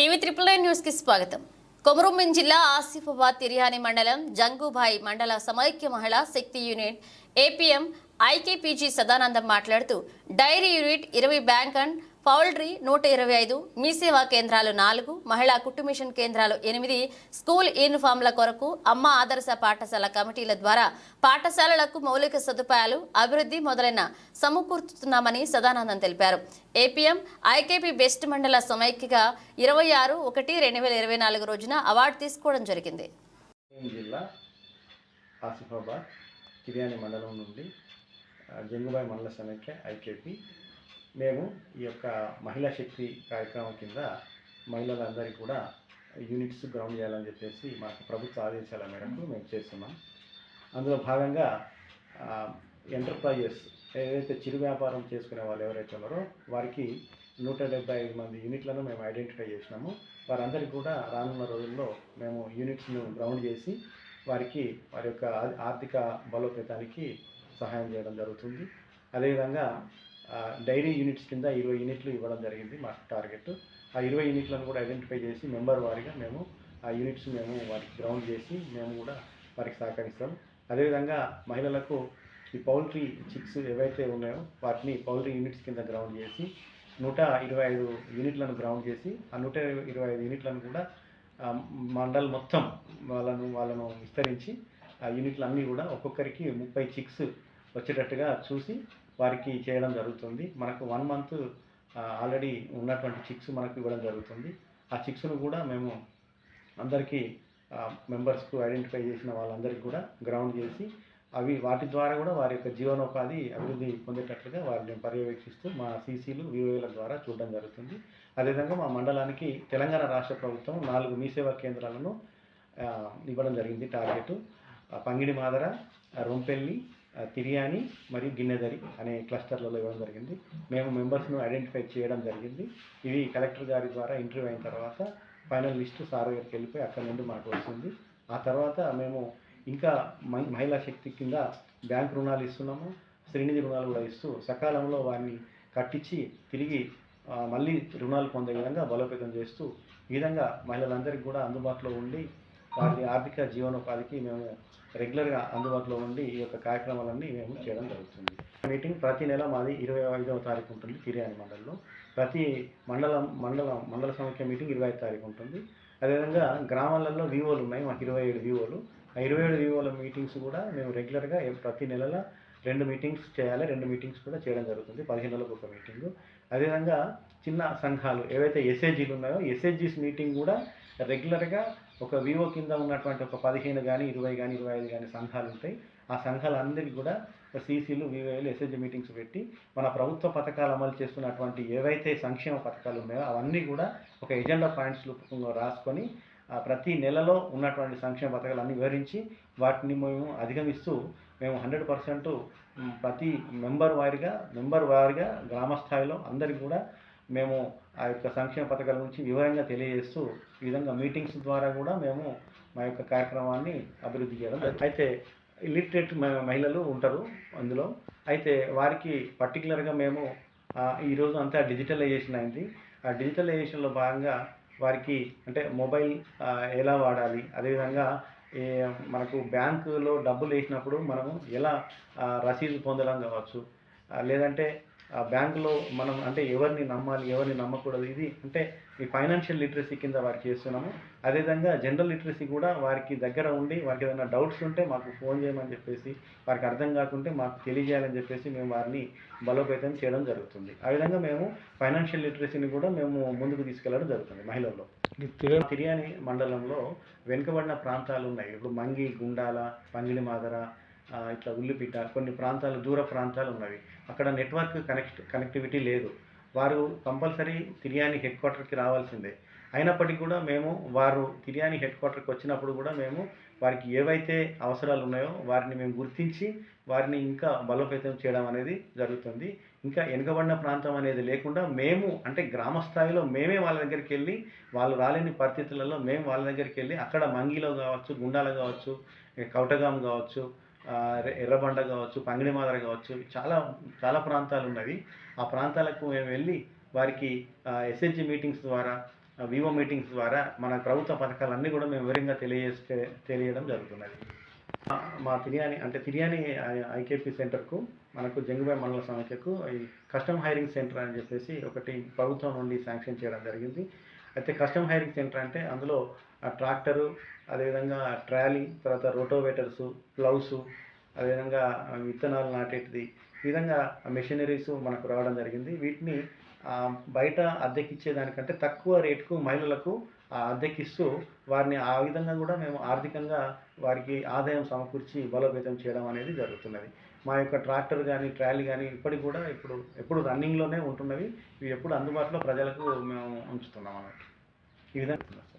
TV triple nine న్యూస్కి స్వాగతం. కొమరంభీం జిల్లా ఆసిఫాబాద్ తిరియాని మండలం జంగుభాయ్ మండల సమైక్య మహిళా శక్తి యూనిట్ ఏపీఎం ఐకేపీజీ సదానందం మాట్లాడుతూ డైరీ యూనిట్ ఇరవై బ్యాంక్ అండ్ పౌల్ట్రీ నూట ఇరవై ఐదు మీ సేవా కేంద్రాలు నాలుగు మహిళా కుట్టు మిషన్ కేంద్రాలు ఎనిమిది స్కూల్ యూనిఫామ్ల కొరకు అమ్మ ఆదర్శ పాఠశాల కమిటీల ద్వారా పాఠశాలలకు మౌలిక సదుపాయాలు అభివృద్ధి మొదలైన సమకూర్చుతున్నామని సదానందం తెలిపారు. ఏపీఎం ఐకేపీ బెస్ట్ మండల సమైక్యగా ఇరవై ఆరు ఒకటి రెండు వేల ఇరవై నాలుగు రోజున అవార్డు తీసుకోవడం జరిగింది. జిల్లా ఆసిఫాబాద్ కిర్యాని మండలం నుండి జంగుబాయి మండల సమైక్య ఐకేపీ. మేము ఈ యొక్క మహిళా శక్తి కార్యక్రమం కింద మహిళలందరికీ కూడా యూనిట్స్ గ్రౌండ్ చేయాలని చెప్పేసి మాకు ప్రభుత్వ ఆదేశాల మేరకు మేము చేస్తున్నాం. అందులో భాగంగా ఎంటర్ప్రైజెస్ ఏదైతే చిరు వ్యాపారం చేసుకునే వాళ్ళు ఎవరైతే ఉన్నారో వారికి నూట డెబ్బై ఐదు మంది యూనిట్లను మేము ఐడెంటిఫై చేసినాము. వారందరికీ కూడా రానున్న రోజుల్లో మేము యూనిట్స్ను గ్రౌండ్ చేసి వారికి వారి యొక్క ఆర్థిక బలోపేతానికి సహాయం చేయడం జరుగుతుంది. అదేవిధంగా డైరీ యూనిట్స్ కింద ఇరవై యూనిట్లు ఇవ్వడం జరిగింది మా టార్గెట్. ఆ ఇరవై యూనిట్లను కూడా ఐడెంటిఫై చేసి మెంబర్ వారిగా మేము ఆ యూనిట్స్ మేము వారికి గ్రౌండ్ చేసి మేము కూడా వారికి సహకరిస్తాం. అదేవిధంగా మహిళలకు ఈ పౌల్ట్రీ చిక్స్ ఏవైతే ఉన్నాయో వాటిని పౌల్ట్రీ యూనిట్స్ కింద గ్రౌండ్ చేసి నూట ఇరవై ఐదు యూనిట్లను గ్రౌండ్ చేసి ఆ నూట ఇరవై ఐదు యూనిట్లను కూడా మండల్ మొత్తం వాళ్ళను వాళ్ళను విస్తరించి ఆ యూనిట్లు అన్నీ కూడా ఒక్కొక్కరికి ముప్పై చిక్స్ వచ్చేటట్టుగా చూసి వారికి చేయడం జరుగుతుంది. మనకు వన్ మంత్ ఆల్రెడీ ఉన్నటువంటి చిక్స్ మనకు ఇవ్వడం జరుగుతుంది. ఆ చిక్స్ను కూడా మేము అందరికీ మెంబర్స్కు ఐడెంటిఫై చేసిన వాళ్ళందరికీ కూడా గ్రౌండ్ చేసి అవి వాటి ద్వారా కూడా వారి యొక్క జీవనోపాధి అభివృద్ధి పొందేటట్లుగా వారిని పర్యవేక్షిస్తూ మా సీసీలు వివోల ద్వారా చూడడం జరుగుతుంది. అదేవిధంగా మా మండలానికి తెలంగాణ రాష్ట్ర ప్రభుత్వం నాలుగు మీ సేవా కేంద్రాలను ఇవ్వడం జరిగింది. టార్గెట్ పంగిడి మాదర రొంపెల్లి తిరియాని మరియు గిన్నెదరి అనే క్లస్టర్లలో ఇవ్వడం జరిగింది. మేము మెంబర్స్ను ఐడెంటిఫై చేయడం జరిగింది. ఇవి కలెక్టర్ గారి ద్వారా ఇంటర్వ్యూ అయిన తర్వాత ఫైనల్ లిస్టు సార్ గారికి వెళ్ళిపోయి అక్కడ నుండి మాకు వస్తుంది ఆ తర్వాత మేము ఇంకా మహి- మహిళా శక్తి కింద బ్యాంక్ రుణాలు ఇస్తున్నాము. శ్రీనిధి రుణాలు కూడా ఇస్తూ సకాలంలో వారిని కట్టించి తిరిగి మళ్ళీ రుణాలు పొందే విధంగా బలోపేతం చేస్తూ ఈ విధంగా మహిళలందరికీ కూడా అందుబాటులో ఉండి వారి ఆర్థిక జీవనోపాధికి మేము రెగ్యులర్గా అందుబాటులో ఉండి ఈ యొక్క కార్యక్రమాలన్నీ మేము చేయడం జరుగుతుంది. మీటింగ్ ప్రతి నెల మాది ఇరవై ఐదవ తారీఖు ఉంటుంది తిరియాని మండలంలో. ప్రతి మండలం మండలం మండల సంఖ్య మీటింగ్ ఇరవై ఐదు తారీఖు ఉంటుంది. అదేవిధంగా గ్రామాలలో వివోలు ఉన్నాయి మాకు ఇరవై ఏడు వివోలు. ఆ ఇరవై ఏడు వివోల మీటింగ్స్ కూడా మేము రెగ్యులర్గా ప్రతి నెలల రెండు మీటింగ్స్ చేయాలి రెండు మీటింగ్స్ కూడా చేయడం జరుగుతుంది పదిహేను నెలలకు ఒక మీటింగు. అదేవిధంగా చిన్న సంఘాలు ఏవైతే ఎస్ఏజీలు ఉన్నాయో ఎస్ఏజీస్ మీటింగ్ కూడా రెగ్యులర్గా ఒక వివో కింద ఉన్నటువంటి ఒక పదిహేను కానీ ఇరవై కానీ ఇరవై ఐదు కానీ సంఘాలు ఉంటాయి. ఆ సంఘాలందరికీ కూడా సీసీలు వివోలు ఎస్ఎస్జి మీటింగ్స్ పెట్టి మన ప్రభుత్వ పథకాలు అమలు చేస్తున్నటువంటి ఏవైతే సంక్షేమ పథకాలు ఉన్నాయో అవన్నీ కూడా ఒక ఎజెండా పాయింట్స్ రూపంలో రాసుకొని ప్రతి నెలలో ఉన్నటువంటి సంక్షేమ పథకాలు అన్ని వివరించి వాటిని మేము అధిగమిస్తూ మేము హండ్రెడ్ పర్సెంట్ ప్రతి మెంబర్ వారిగా మెంబర్ వారిగా గ్రామ స్థాయిలో అందరికీ కూడా మేము ఆ యొక్క సంక్షేమ పథకాల గురించి వివరంగా తెలియజేస్తూ ఈ విధంగా మీటింగ్స్ ద్వారా కూడా మేము మా యొక్క కార్యక్రమాన్ని అభివృద్ధి చేయడం అయితే ఇల్లిటరేట్ మహిళలు ఉంటారు అందులో. అయితే వారికి పర్టికులర్గా మేము ఈరోజు అంతా డిజిటలైజేషన్ అయింది. ఆ డిజిటలైజేషన్లో భాగంగా వారికి అంటే మొబైల్ ఎలా వాడాలి? అదేవిధంగా మనకు బ్యాంకులో డబ్బులు వేసినప్పుడు మనము ఎలా రసీదు పొందడం కావచ్చు? లేదంటే ఆ బ్యాంకులో మనం అంటే ఎవరిని నమ్మాలి ఎవరిని నమ్మకూడదు ఇది అంటే ఈ ఫైనాన్షియల్ లిటరసీ కింద వారికి చేస్తున్నాము. అదేవిధంగా జనరల్ లిటరసీ కూడా వారికి దగ్గర ఉండి వారికి ఏదైనా డౌట్స్ ఉంటే మాకు ఫోన్ చేయమని చెప్పేసి వారికి అర్థం కాకుంటే మాకు తెలియజేయాలని చెప్పేసి మేము వారిని బలోపేతం చేయడం జరుగుతుంది. ఆ విధంగా మేము ఫైనాన్షియల్ లిటరసీని కూడా మేము ముందుకు తీసుకెళ్ళడం జరుగుతుంది మహిళల్లో. తిరియాని మండలంలో వెనుకబడిన ప్రాంతాలు ఉన్నాయి. ఇప్పుడు మంగి గుండాల పంగిలి మాదర ఇట్లా ఉల్లిపిట్ట కొన్ని ప్రాంతాలు దూర ప్రాంతాలు ఉన్నవి. అక్కడ నెట్వర్క్ కనెక్ట్ కనెక్టివిటీ లేదు. వారు కంపల్సరీ తిరియాని హెడ్ క్వార్టర్కి రావాల్సిందే. అయినప్పటికీ కూడా మేము వారు తిరియాని హెడ్ క్వార్టర్కి వచ్చినప్పుడు కూడా మేము వారికి ఏవైతే అవసరాలు ఉన్నాయో వారిని మేము గుర్తించి వారిని ఇంకా బలోపేతం చేయడం అనేది జరుగుతుంది. ఇంకా వెనుకబడిన ప్రాంతం అనేది లేకుండా మేము అంటే గ్రామ స్థాయిలో మేమే వాళ్ళ దగ్గరికి వెళ్ళి వాళ్ళు రాలేని పరిస్థితులలో మేము వాళ్ళ దగ్గరికి వెళ్ళి అక్కడ మంగిలో కావచ్చు గుండాల కావచ్చు కౌటగాం కావచ్చు ఎర్రబండ కావచ్చు పంగిడిమాదర కావచ్చు చాలా చాలా ప్రాంతాలు ఉన్నవి ఆ ప్రాంతాలకు మేము వెళ్ళి వారికి ఎస్హెచ్జి మీటింగ్స్ ద్వారా వివో మీటింగ్స్ ద్వారా మన ప్రభుత్వ పథకాలన్నీ కూడా మేము వివరంగా తెలియజేస్తే తెలియడం జరుగుతున్నది. మా- తిరియాని అంటే తిరియాని ఐకేపీ సెంటర్కు మనకు జంగుబాయ్ మండల సమస్యకు ఈ కస్టమ్ హైరింగ్ సెంటర్ అని చెప్పేసి ఒకటి ప్రభుత్వం నుండి శాంక్షన్ చేయడం జరిగింది. అయితే కస్టమ్ హైరింగ్ సెంటర్ అంటే అందులో ఆ ట్రాక్టరు అదేవిధంగా ట్రాలీ తర్వాత రోటోవేటర్సు ప్లౌసు అదేవిధంగా విత్తనాలు నాటేటిది ఈ విధంగా మెషినరీస్ మనకు రావడం జరిగింది. వీటిని బయట అద్దెకిచ్చే దానికంటే తక్కువ రేటుకు మహిళలకు ఆ అద్దెకిస్తూ వారిని ఆ విధంగా కూడా మేము ఆర్థికంగా వారికి ఆదాయం సమకూర్చి బలోపేతం చేయడం అనేది జరుగుతున్నది. మా యొక్క ట్రాక్టర్ కానీ ట్రాలీ కానీ ఇప్పటికి కూడా ఇప్పుడు ఎప్పుడు రన్నింగ్లోనే ఉంటున్నవి. ఇవి ఎప్పుడు అందుబాటులో ప్రజలకు మేము ఉంచుతున్నాం అన్నట్టు. ఈ విధంగా